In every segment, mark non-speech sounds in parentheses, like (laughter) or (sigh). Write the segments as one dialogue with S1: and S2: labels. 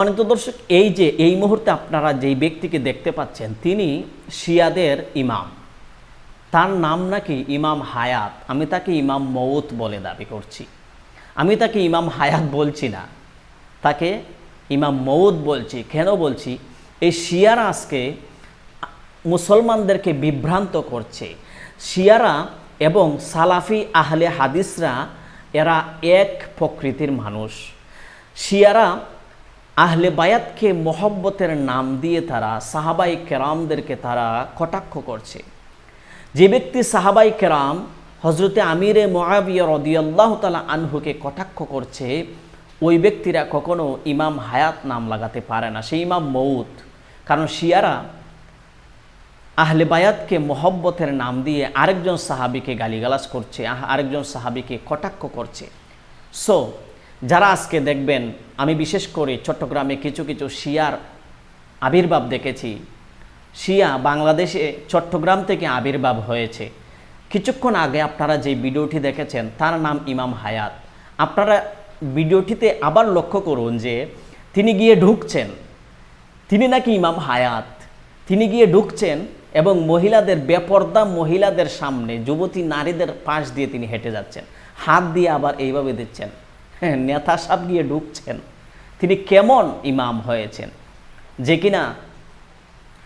S1: সম্মানিত দর্শক, এই যে, এই মুহূর্তে আপনারা যেই ব্যক্তিকে দেখতে পাচ্ছেন, তিনি শিয়াদের ইমাম। তার নাম নাকি ইমাম হায়াত। আমি তাকে ইমাম মৌত বলে দাবি করছি। আমি তাকে ইমাম হায়াত বলছি না। তাকে ইমাম মৌত বলছি। কেন বলছি? এই শিয়ারা আজকে মুসলমানদেরকে বিভ্রান্ত করছে। শিয়ারা এবং সালাফি আহলে হাদিসরা, এরা এক প্রকৃতির মানুষ। শিয়ারা আহলে বায়াতকে মোহব্বতের নাম দিয়ে তারা সাহাবাই কেরামদেরকে তারা কটাক্ষ করছে। যে ব্যক্তি সাহাবাই কেরাম হজরতে আমিরে মোয়াবিয়া রদিয়াল্লাহ তালা আনহুকে কটাক্ষ করছে, ওই ব্যক্তিরা কখনো ইমাম হায়াত নাম লাগাতে পারে না সেই ইমাম মৌত কারণ শিয়ারা আহলে বায়াতকে মোহব্বতের নাম দিয়ে আরেকজন সাহাবিকে গালিগালাজ করছে আরেকজন সাহাবিকে কটাক্ষ করছে। সো যারা আজকে দেখবেন, আমি বিশেষ করে চট্টগ্রামে কিছু কিছু শিয়ার আবির্ভাব দেখেছি। শিয়া বাংলাদেশে চট্টগ্রাম থেকে আবির্ভাব হয়েছে। কিছুক্ষণ আগে আপনারা যে ভিডিওটি দেখেছেন, তার নাম ইমাম হায়াত। আপনারা ভিডিওটিতে আবার লক্ষ্য করুন যে, তিনি গিয়ে ঢুকছেন। তিনি নাকি ইমাম হায়াত। তিনি গিয়ে ঢুকছেন এবং মহিলাদের, বেপর্দা মহিলাদের সামনে যুবতী নারীদের পাশ দিয়ে তিনি হেঁটে যাচ্ছেন। হাত দিয়ে আবার এইভাবে দিচ্ছেন। (laughs) নেতা সাপ গিয়ে ঢুকছেন। তিনি কেমন ইমাম হয়েছেন? যে কিনা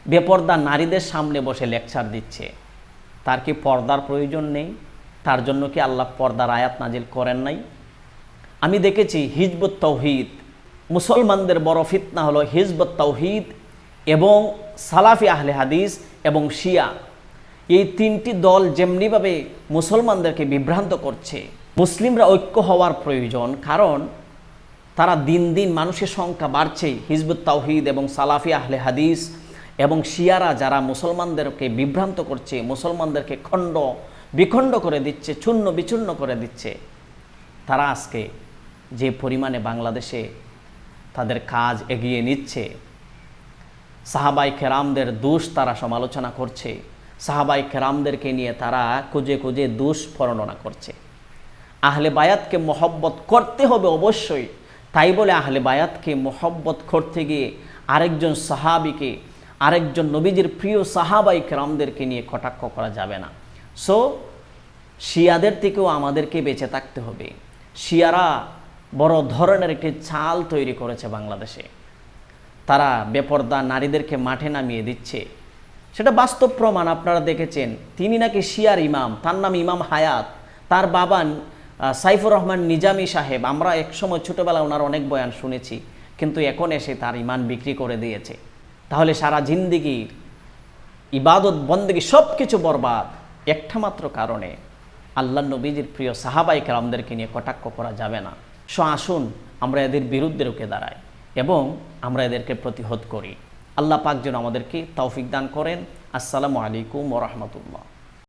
S1: বেপর্দা নারীদের সামনে বসে লেকচার দিচ্ছে। তার কি পর্দার প্রয়োজন নেই? তার জন্য কি আল্লাহ পর্দার আয়াত নাজিল করেন নাই? আমি দেখেছি হিজবত তৌহিদ। মুসলমানদের বড় ফিতনা হলো হিজবত তৌহিদ এবং সালাফি আহলে হাদিস এবং শিয়া। এই তিনটি দল যেমনিভাবে মুসলমানদেরকে বিভ্রান্ত করছে, মুসলিমরা ঐক্য হওয়ার প্রয়োজন, কারণ তারা দিন দিন মানুষের সংখ্যা বাড়ছে। হিজবুত তাওহিদ এবং সালাফি আহলে হাদিস এবং শিয়ারা যারা মুসলমানদেরকে বিভ্রান্ত করছে, মুসলমানদেরকে খণ্ড বিখণ্ড করে দিচ্ছে চূর্ণ বিচূর্ণ করে দিচ্ছে, তারা আজকে যে পরিমাণে বাংলাদেশে তাদের কাজ এগিয়ে নিচ্ছে সাহাবাই খেরামদের দোষ তারা সমালোচনা করছে। সাহাবাই খেরামদেরকে নিয়ে তারা খুঁজে খুঁজে দোষ বর্ণনা করছে। আহলে বায়াতকে মহব্বত করতে হবে অবশ্যই। তাই বলে আহলে বায়াতকে মহব্বত করতে গিয়ে আরেকজন সাহাবিকে, আরেকজন নবীজির প্রিয় সাহাবাই কেরামদেরকে নিয়ে কটাক্ষ করা যাবে না। সো শিয়াদের থেকেও আমাদেরকে বেঁচে থাকতে হবে। শিয়ারা বড় ধরনের একটি চাল তৈরি করেছে বাংলাদেশে। তারা বেপর্দা নারীদেরকে মাঠে নামিয়ে দিচ্ছে। সেটা বাস্তব প্রমাণ আপনারা দেখেছেন। তিনি নাকি শিয়ার ইমাম, তার নাম ইমাম হায়াত, তার বাবা সাইফুর রহমান নিজামি সাহেব। আমরা একসময় ছোটোবেলায় ওনার অনেক বয়ান শুনেছি, কিন্তু এখন এসে তার ইমান বিক্রি করে দিয়েছে। তাহলে সারা জিন্দিগির ইবাদত, বন্দেগি সব কিছু বরবাদ, একটা মাত্র কারণে আল্লাহ নবীজির প্রিয় সাহাবাই কেরামদেরকে নিয়ে কটাক্ষ করা যাবে না। সো আসুন, আমরা এদের বিরুদ্ধে রুখে দাঁড়াই এবং আমরা এদেরকে প্রতিহত করি। আল্লাহ পাক যেন আমাদেরকে তৌফিক দান করেন। আসসালামু আলাইকুম ওরহমতুল্লাহ